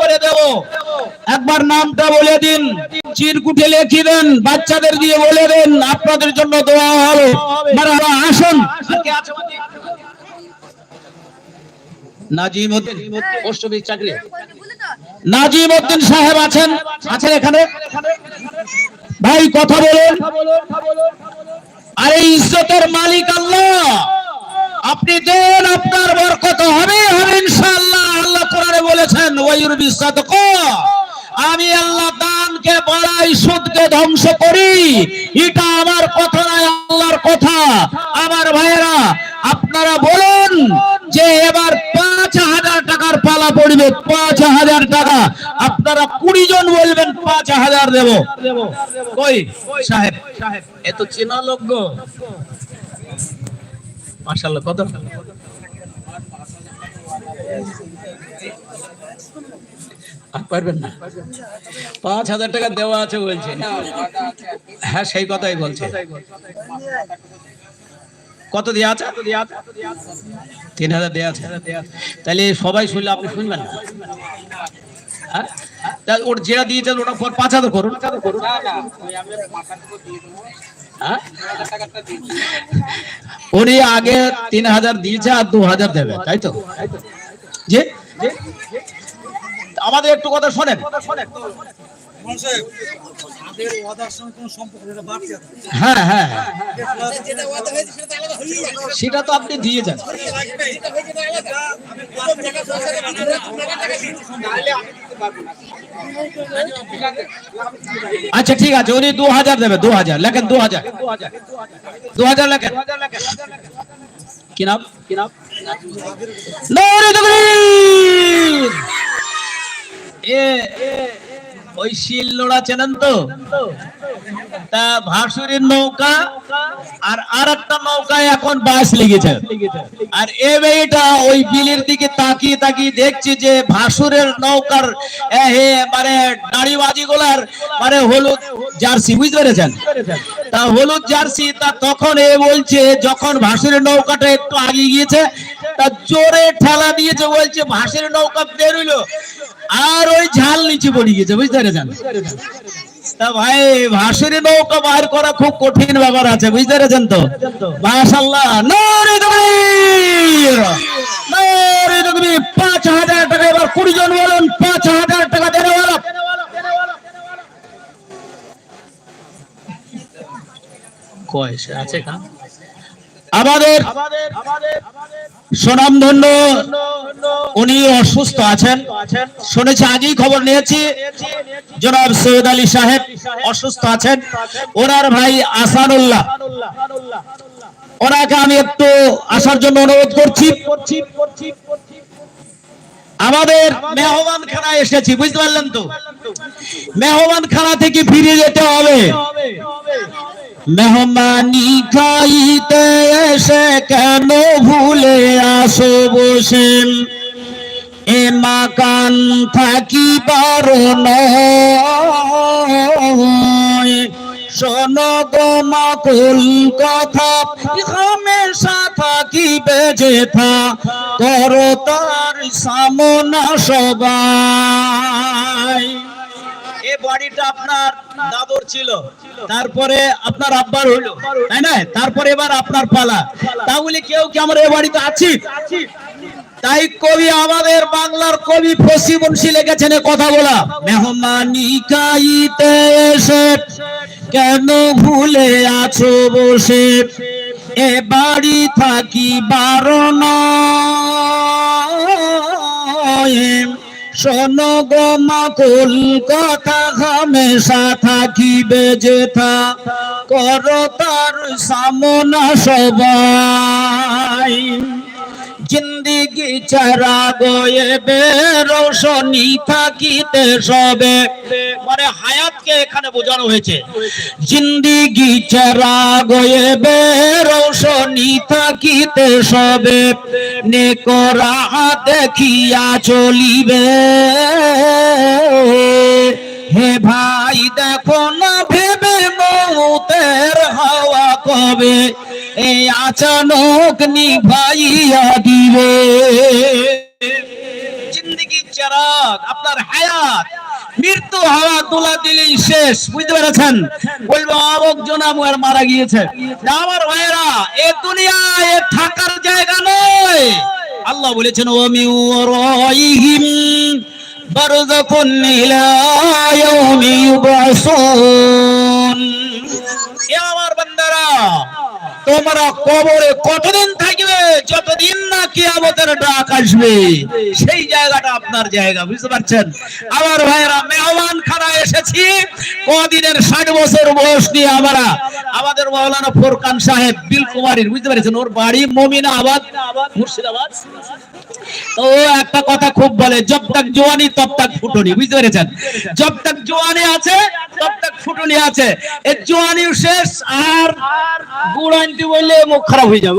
করে দেব। একবার নামটা বলে দিন। চিরকুটে লিখে দেন বাচ্চাদের দিয়ে বলে দেন আপনাদের জন্য দোয়া হবে। আসুন। নাজিম উদ্দিন। চাকরি। নাজিম উদ্দিন সাহেব আছেন? আছেন এখানে? ভাই কথা বলেন। আরে ইজ্জতের মালিক আল্লাহ। আপনি দেন আপনার বরকত হবে হবে ইনশাআল্লাহ। কোরআনে বলেছেন আমি আল্লাহ দানকে, বাড়াই সুদকে ধ্বংস করি। এটা আমার কথা নয়, আল্লাহর কথা। আমার ভাইয়েরা, আপনারা বলুন যে এবার পাঁচ হাজার টাকার পালা পড়বে, পাঁচ হাজার টাকা। আপনারা কুড়ি জন বলবেন, পাঁচ হাজার দেব। সাহেব এত চেনা লোক গো। মাশাআল্লাহ, কত? পারবেন না। পাঁচ হাজার টাকা দেওয়া আছে বলছে। হ্যাঁ সেই কথাই বলছে। কত দেওয়া আছে? তিন হাজার দেওয়া আছে। তাহলে সবাই শুনলে, আপনি শুনবেন না। হ্যাঁ? ওর যেটা দিয়েছে, ওটা পর পাঁচ হাজার করুন। হ্যাঁ? উনি আগে তিন হাজার দিয়েছে আর দু হাজার দেবে, তাই তো? যে? আমাদের একটু কথা শোনেন। হ্যাঁ হ্যাঁ হ্যাঁ। সেটা তো আপনি দিয়ে যান। আচ্ছা ঠিক আছে, উনি দু হাজার দেবে, দু হাজার। লেখেন দু হাজার। দু হাজার লেখেন। কি নাম? কি নাম! চেনেন তো? নৌকা আর একটা নৌকায় এখন বাস লেগেছে। আর ওই দিকে তাকিয়ে তাকিয়ে দেখছে যে ভাসুরের নৌকার মানে দাড়িবাজি গুলার মানে হলুদ জার্সি, বুঝতে পেরেছেন? তা হলুদ জার্সি তা তখন এ বলছে, যখন ভাসুরের নৌকাটা একটু আগে গিয়েছে তা জোরে ঠেলা দিয়েছে বলছে ভাসুরের নৌকা বেরোলো আর ওই ঝাল নিচে পড়ে গেছে বুঝতে পেরেছেন? তা ভাই, ভাসুরি নৌকা বার করা খুব কঠিন ব্যাপার আছে, বুঝতে পেরেছেন তো? মাশাল্লাহ নরে তকবীর! টাকা, এবার কুড়ি জন বলুন, পাঁচ হাজার টাকা দেবে বলো কয়সে আছে কা আমাদের সুনামধন্য উনি অসুস্থ আছেন। শুনেছি, আগেই খবর নিয়েছি, জনাব সৈয়দ আলী সাহেব অসুস্থ আছেন। ওনার ভাই আসানুল্লাহ। ওনাকে আমি একটু আসার জন্য অনুরোধ করছি। আমাদের মেহমান খানা এসেছি, বুঝতে পারলেন তো? মেহমান খানা থেকে ফিরে যেতে হবে। মেহমানি খাইতে এসে কেন ভুলে আসো বসেন? এ মাকান থাকি বারণ শোনো গো মাকুল কথা হামেশা থাকি বেজে থা করো তার সামনা সবাই। এ বাড়িটা আপনার দাদর ছিল। তারপরে আপনার আব্বার হইল তাই না? তারপরে এবার আপনার পালা। তাহলে কেউ কি আমরা এ বাড়িতে আছি? তাই কবি আমাদের বাংলার কবি ফসি মুন্সি লেগেছেন কথা বলা। মেহমানি কাইতে এসে কেন ভুলে আছো বসে? এ বাড়ি থাকি বারণ শোনো গো মাকুল কথা হামেশা থাকিবে যেথা। করো তার সামনা সবাই। জিন্দিগি চারা গয়ে বেরোশনি থাকিতে সবে। মানে হায়াতকে এখানে বোঝানো হয়েছে। জিন্দিগি চারা গয়ে বেরোশনি থাকিতে সবে। নেকরা দেখিয়া চলিবে। হে ভাই, দেখো না ভেবে মৌতের হাওয়া কবে? এই আচানক নিভাইয়া দিবে। জিন্দগি এখতিয়ারাত আপনার হায়াত, মৃত্যু হাওয়া তোলা দিলেই শেষ, বুঝতে পেরেছেন? বলব অবক জনাম মারা গিয়েছে। আমার ভাইরা এ দুনিয়া এ থাকার জায়গা নয়। আল্লাহ বলেছেন ও মিউরাইহিম বারযাকুন ইলা ইয়াউমি ইউবাসুন এ আমার বান্দারা তোমরা কবরে কতদিন থাকবে? যতদিন না কিয়ামতের ডাক আসবে, সেই জায়গাটা আপনার জায়গা, বুঝতে পারছেন? আমার ভাইরা মেহমান খানা এসেছি। কদিনের ষাট বছর বয়স নিয়ে আমরা আমাদের মৌলানা ফোরকান সাহেব বিল কুমারীর বুঝতে পারছেন? ওর বাড়ি মমিনা আবাদ মুর্শিদাবাদ একটা কথা খুব বলে, জব তক জোয়ানি, তব তাক ফুটনি বুঝতে পেরেছেন? জব তক জোয়ানি আছে, তব তক ফুটনি আছে এই জোয়ানিও শেষ, আর গুড় আনতে বললে মুখ খারাপ হয়ে যাবে।